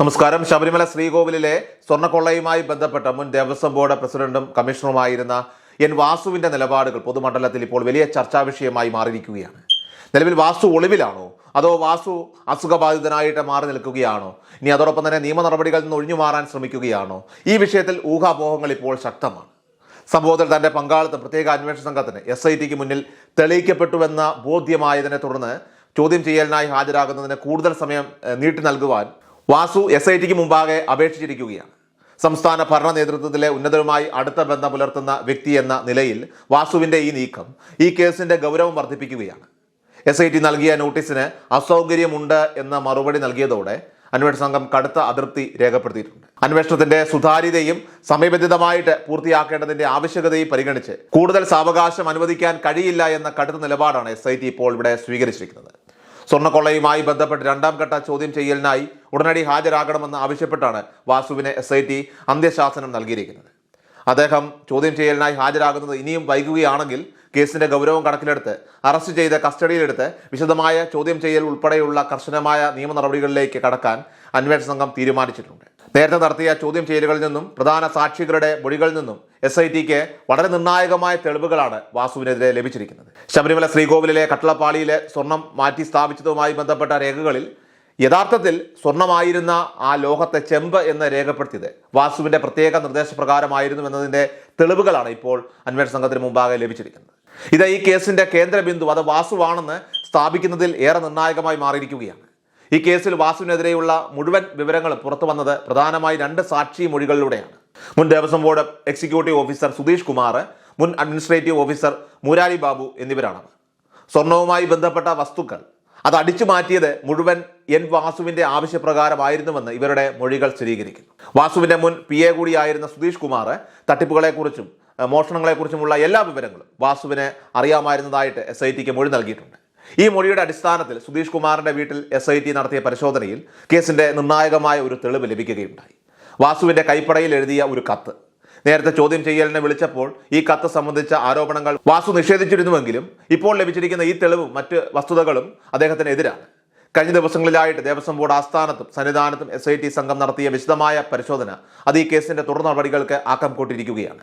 നമസ്കാരം. ശബരിമല ശ്രീകോവിലിലെ സ്വർണക്കൊള്ളയുമായി ബന്ധപ്പെട്ട മുൻ ദേവസ്വം ബോർഡ് പ്രസിഡന്റും കമ്മീഷണറുമായിരുന്ന എൻ വാസുവിന്റെ നിലപാടുകൾ പൊതുമണ്ഡലത്തിൽ ഇപ്പോൾ വലിയ ചർച്ചാ വിഷയമായി മാറിയിരിക്കുകയാണ്. നിലവിൽ വാസു ഒളിവിലാണോ? അതോ വാസു അസുഖബാധിതനായിട്ട് മാറി നിൽക്കുകയാണോ? ഇനി അതോടൊപ്പം തന്നെ നിയമ നടപടികളിൽ നിന്ന് ഒഴിഞ്ഞു മാറാൻ ശ്രമിക്കുകയാണോ? ഈ വിഷയത്തിൽ ഊഹാപോഹങ്ങൾ ഇപ്പോൾ ശക്തമാണ്. സംഭവത്തിൽ തന്റെ പങ്കാളിത്തം പ്രത്യേക അന്വേഷണ സംഘത്തിന് എസ് ഐ ടിക്ക് മുന്നിൽ തെളിയിക്കപ്പെട്ടുവെന്ന ബോധ്യമായതിനെ തുടർന്ന് ചോദ്യം ചെയ്യലിനായി ഹാജരാകുന്നതിന് കൂടുതൽ സമയം നീട്ടി നൽകുവാൻ വാസു എസ് ഐ ടിക്ക് മുമ്പാകെ അപേക്ഷിച്ചിരിക്കുകയാണ്. സംസ്ഥാന ഭരണ നേതൃത്വത്തിലെ ഉന്നതരുമായി അടുത്ത ബന്ധം പുലർത്തുന്ന വ്യക്തി എന്ന നിലയിൽ വാസുവിന്റെ ഈ നീക്കം ഈ കേസിന്റെ ഗൗരവം വർദ്ധിപ്പിക്കുകയാണ്. എസ് ഐ ടി നൽകിയ നോട്ടീസിന് അസൗകര്യമുണ്ട് എന്ന മറുപടി നൽകിയതോടെ അന്വേഷണ സംഘം കടുത്ത അതൃപ്തി രേഖപ്പെടുത്തിയിട്ടുണ്ട്. അന്വേഷണത്തിന്റെ സുതാര്യതയും സമയബന്ധിതമായിട്ട് പൂർത്തിയാക്കേണ്ടതിന്റെ ആവശ്യകതയും പരിഗണിച്ച് കൂടുതൽ സാവകാശം അനുവദിക്കാൻ കഴിയില്ല എന്ന കടുത്ത നിലപാടാണ് എസ് ഇപ്പോൾ ഇവിടെ സ്വീകരിച്ചിരിക്കുന്നത്. സ്വർണക്കൊള്ളയുമായി ബന്ധപ്പെട്ട് രണ്ടാം ഘട്ട ചോദ്യം ചെയ്യലിനായി ഉടനടി ഹാജരാകണമെന്ന് ആവശ്യപ്പെട്ടാണ് വാസുവിന് എസ് ഐ ടി അന്ത്യശാസനം നൽകിയിരിക്കുന്നത്. അദ്ദേഹം ചോദ്യം ചെയ്യലിനായി ഹാജരാകുന്നത് ഇനിയും വൈകുകയാണെങ്കിൽ കേസിന്റെ ഗൗരവം കണക്കിലെടുത്ത് അറസ്റ്റ് ചെയ്ത് കസ്റ്റഡിയിലെടുത്ത് വിശദമായ ചോദ്യം ചെയ്യൽ ഉൾപ്പെടെയുള്ള കർശനമായ നിയമ നടപടികളിലേക്ക് കടക്കാൻ അന്വേഷണ സംഘം തീരുമാനിച്ചിട്ടുണ്ട്. നേരത്തെ നടത്തിയ ചോദ്യം ചെയ്യലുകളിൽ നിന്നും പ്രധാന സാക്ഷികളുടെ മൊഴികളിൽ നിന്നും എസ് ഐ ടിക്ക് വളരെ നിർണായകമായ തെളിവുകളാണ് വാസുവിനെതിരെ ലഭിച്ചിരിക്കുന്നത്. ശബരിമല ശ്രീകോവിലിലെ കട്ടളപ്പാളിയിലെ സ്വർണം മാറ്റി സ്ഥാപിച്ചതുമായി ബന്ധപ്പെട്ട രേഖകളിൽ യഥാർത്ഥത്തിൽ സ്വർണമായിരുന്ന ആ ലോഹത്തെ ചെമ്പ് എന്ന് രേഖപ്പെടുത്തിയത് വാസുവിന്റെ പ്രത്യേക നിർദ്ദേശപ്രകാരമായിരുന്നു എന്നതിന്റെ തെളിവുകളാണ് ഇപ്പോൾ അന്വേഷണ സംഘത്തിന് മുമ്പാകെ ലഭിച്ചിരിക്കുന്നത്. ഇത് ഈ കേസിന്റെ കേന്ദ്ര ബിന്ദു അത് വാസുവാണെന്ന് സ്ഥാപിക്കുന്നതിൽ ഏറെ നിർണായകമായി മാറിയിരിക്കുകയാണ്. ഈ കേസിൽ വാസുവിനെതിരെയുള്ള മുഴുവൻ വിവരങ്ങളും പുറത്തു വന്നത് പ്രധാനമായി രണ്ട് സാക്ഷി മൊഴികളിലൂടെയാണ്. മുൻ Devaswom board executive officer Sudheesh Kumar മുൻ അഡ്മിനിസ്ട്രേറ്റീവ് ഓഫീസർ മുരാരി ബാബു എന്നിവരാണ്. സ്വർണവുമായി ബന്ധപ്പെട്ട വസ്തുക്കൾ അത് അടിച്ചു മാറ്റിയത് മുഴുവൻ എൻ വാസുവിന്റെ ആവശ്യപ്രകാരമായിരുന്നുവെന്ന് ഇവരുടെ മൊഴികൾ സ്ഥിരീകരിക്കുന്നു. വാസുവിന്റെ മുൻ പി എ കൂടിയായിരുന്ന സുധീഷ് കുമാർ തട്ടിപ്പുകളെക്കുറിച്ചും മോഷണങ്ങളെക്കുറിച്ചുമുള്ള എല്ലാ വിവരങ്ങളും വാസുവിനെ അറിയാമായിരുന്നതായിട്ട് എസ് ഐ ടിക്ക് മൊഴി നൽകിയിട്ടുണ്ട്. ഈ മൊഴിയുടെ അടിസ്ഥാനത്തിൽ സുധീഷ് കുമാറിന്റെ വീട്ടിൽ എസ് ഐ ടി നടത്തിയ പരിശോധനയിൽ കേസിന്റെ നിർണായകമായ ഒരു തെളിവ് ലഭിക്കുകയുണ്ടായി. വാസുവിന്റെ കൈപ്പടയിൽ എഴുതിയ ഒരു കത്ത്. നേരത്തെ ചോദ്യം ചെയ്യലിനെ വിളിച്ചപ്പോൾ ഈ കത്ത് സംബന്ധിച്ച ആരോപണങ്ങൾ വാസു നിഷേധിച്ചിരുന്നുവെങ്കിലും ഇപ്പോൾ ലഭിച്ചിരിക്കുന്ന ഈ തെളിവും മറ്റ് വസ്തുതകളും അദ്ദേഹത്തിനെതിരാണ് കഴിഞ്ഞ ദിവസങ്ങളിലായിട്ട് ദേവസ്വം ബോർഡ് ആസ്ഥാനത്തും സന്നിധാനത്തും എസ് സംഘം നടത്തിയ വിശദമായ പരിശോധന അത് ഈ കേസിന്റെ തുടർ നടപടികൾക്ക് ആക്കം കൂട്ടിയിരിക്കുകയാണ്.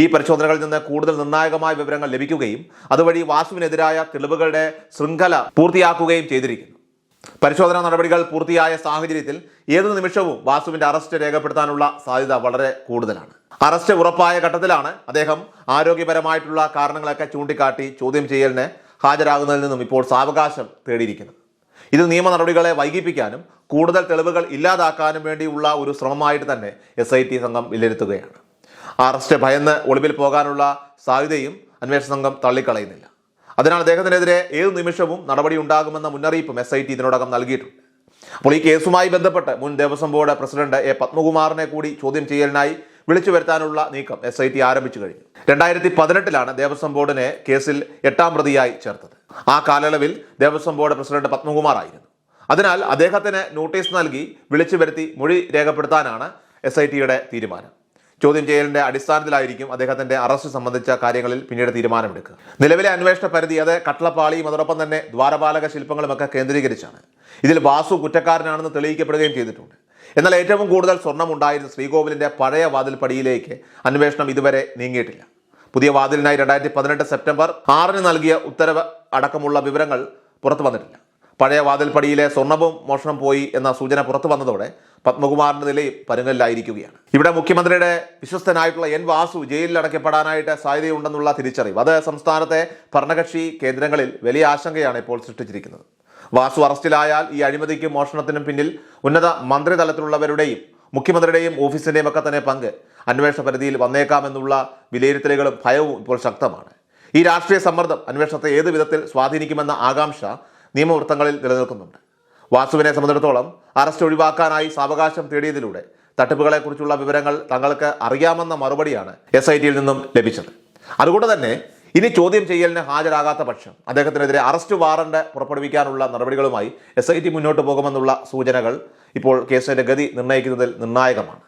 ഈ പരിശോധനകളിൽ നിന്ന് കൂടുതൽ നിർണായകമായ വിവരങ്ങൾ ലഭിക്കുകയും അതുവഴി വാസുവിനെതിരായ തെളിവുകളുടെ ശൃംഖല പൂർത്തിയാക്കുകയും ചെയ്തിരിക്കുന്നു. പരിശോധനാ നടപടികൾ പൂർത്തിയായ സാഹചര്യത്തിൽ ഏത് നിമിഷവും വാസുവിന്റെ അറസ്റ്റ് രേഖപ്പെടുത്താനുള്ള സാധ്യത വളരെ കൂടുതലാണ്. അറസ്റ്റ് ഉറപ്പായ ഘട്ടത്തിലാണ് അദ്ദേഹം ആരോഗ്യപരമായിട്ടുള്ള കാരണങ്ങളൊക്കെ ചൂണ്ടിക്കാട്ടി ചോദ്യം ചെയ്യലിന് ഹാജരാകുന്നതിൽ നിന്നും ഇപ്പോൾ സാവകാശം തേടിയിരിക്കുന്നത്. ഇത് നിയമ നടപടികളെ വൈകിപ്പിക്കാനും കൂടുതൽ തെളിവുകൾ ഇല്ലാതാക്കാനും വേണ്ടിയുള്ള ഒരു ശ്രമമായിട്ട് തന്നെ എസ് സംഘം വിലയിരുത്തുകയാണ്. അറസ്റ്റ് ഭയന്ന് ഒളിവിൽ പോകാനുള്ള സാധ്യതയും അന്വേഷണ സംഘം തള്ളിക്കളയുന്നില്ല. അതിനാൽ അദ്ദേഹത്തിനെതിരെ ഏത് നിമിഷവും നടപടി ഉണ്ടാകുമെന്ന മുന്നറിയിപ്പും എസ് ഐ ടി ഇതിനോടകം നൽകിയിട്ടുണ്ട്. അപ്പോൾ ഈ കേസുമായി ബന്ധപ്പെട്ട് മുൻ ദേവസ്വം ബോർഡ് പ്രസിഡന്റ് എ പത്മകുമാറിനെ കൂടി ചോദ്യം ചെയ്യലിനായി വിളിച്ചു വരുത്താനുള്ള നീക്കം എസ് ഐ ടി ആരംഭിച്ചു കഴിഞ്ഞു. രണ്ടായിരത്തി പതിനെട്ടിലാണ് ദേവസ്വം ബോർഡിനെ കേസിൽ എട്ടാം പ്രതിയായി ചേർത്തത്. ആ കാലയളവിൽ ദേവസ്വം ബോർഡ് പ്രസിഡന്റ് പത്മകുമാർ ആയിരുന്നു അതിനാൽ അദ്ദേഹത്തിന് നോട്ടീസ് നൽകി വിളിച്ചു വരുത്തി മൊഴി രേഖപ്പെടുത്താനാണ് എസ് ഐ ടിയുടെ തീരുമാനം. ചോദ്യം ചെയ്യലിന്റെ അടിസ്ഥാനത്തിലായിരിക്കും അദ്ദേഹത്തിന്റെ അറസ്റ്റ് സംബന്ധിച്ച കാര്യങ്ങളിൽ പിന്നീട് തീരുമാനമെടുക്കുക. നിലവിലെ അന്വേഷണ പരിധി അത് കട്ടളപ്പാളിയും അതോടൊപ്പം തന്നെ ദ്വാരപാലക ശില്പങ്ങളുമൊക്കെ കേന്ദ്രീകരിച്ചാണ്. ഇതിൽ വാസു കുറ്റക്കാരനാണെന്ന് തെളിയിക്കപ്പെടുകയും ചെയ്തിട്ടുണ്ട്. എന്നാൽ ഏറ്റവും കൂടുതൽ സ്വർണം ഉണ്ടായിരുന്ന ശ്രീകോവിലിന്റെ പഴയ വാതിൽപ്പടിയിലേക്ക് അന്വേഷണം ഇതുവരെ നീങ്ങിയിട്ടില്ല. പുതിയ വാതിലിനായി രണ്ടായിരത്തി പതിനെട്ട് സെപ്റ്റംബർ ആറിന് നൽകിയ ഉത്തരവ് അടക്കമുള്ള വിവരങ്ങൾ പുറത്തു വന്നിട്ടില്ല. പഴയ വാതിൽപ്പടിയിലെ സ്വർണവും മോഷണം പോയി എന്ന സൂചന പുറത്തു വന്നതോടെ പത്മകുമാറിന്റെ നിലയും പരുങ്ങലിലായിരിക്കുകയാണ്. ഇവിടെ മുഖ്യമന്ത്രിയുടെ വിശ്വസ്തനായിട്ടുള്ള എൻ വാസു ജയിലിൽ അടയ്ക്കപ്പെടാനായിട്ട് സാധ്യതയുണ്ടെന്നുള്ള തിരിച്ചറിവ്. അത് സംസ്ഥാനത്തെ ഭരണകക്ഷി കേന്ദ്രങ്ങളിൽ വലിയ ആശങ്കയാണ് ഇപ്പോൾ സൃഷ്ടിച്ചിരിക്കുന്നത്. വാസു അറസ്റ്റിലായാൽ ഈ അഴിമതിക്കും മോഷണത്തിനും പിന്നിൽ ഉന്നത മന്ത്രിതലത്തിലുള്ളവരുടെയും മുഖ്യമന്ത്രിയുടെയും ഓഫീസിന്റെയും ഒക്കെ തന്നെ പങ്ക് അന്വേഷണ പരിധിയിൽ വന്നേക്കാമെന്നുള്ള വിലയിരുത്തലുകളും ഭയവും ഇപ്പോൾ ശക്തമാണ്. ഈ രാഷ്ട്രീയ സമ്മർദ്ദം അന്വേഷണത്തെ ഏത് വിധത്തിൽ സ്വാധീനിക്കുമെന്ന ആകാംക്ഷ നിയമവൃത്തങ്ങളിൽ നിലനിൽക്കുന്നുണ്ട്. വാസുവിനെ സംബന്ധിച്ചിടത്തോളം അറസ്റ്റ് ഒഴിവാക്കാനായി സാവകാശം തേടിയതിലൂടെ തട്ടിപ്പുകളെക്കുറിച്ചുള്ള വിവരങ്ങൾ തങ്ങൾക്ക് അറിയാമെന്ന മറുപടിയാണ് എസ് ഐ ടിയിൽ നിന്നും ലഭിച്ചത്. അതുകൊണ്ട് തന്നെ ഇനി ചോദ്യം ചെയ്യലിന് ഹാജരാകാത്ത പക്ഷം അദ്ദേഹത്തിനെതിരെ അറസ്റ്റ് വാറണ്ട് പുറപ്പെടുവിക്കാനുള്ള നടപടികളുമായി എസ് ഐ ടി മുന്നോട്ട് പോകുമെന്നുള്ള സൂചനകൾ ഇപ്പോൾ കേസിന്റെ ഗതി നിർണയിക്കുന്നതിൽ നിർണായകമാണ്.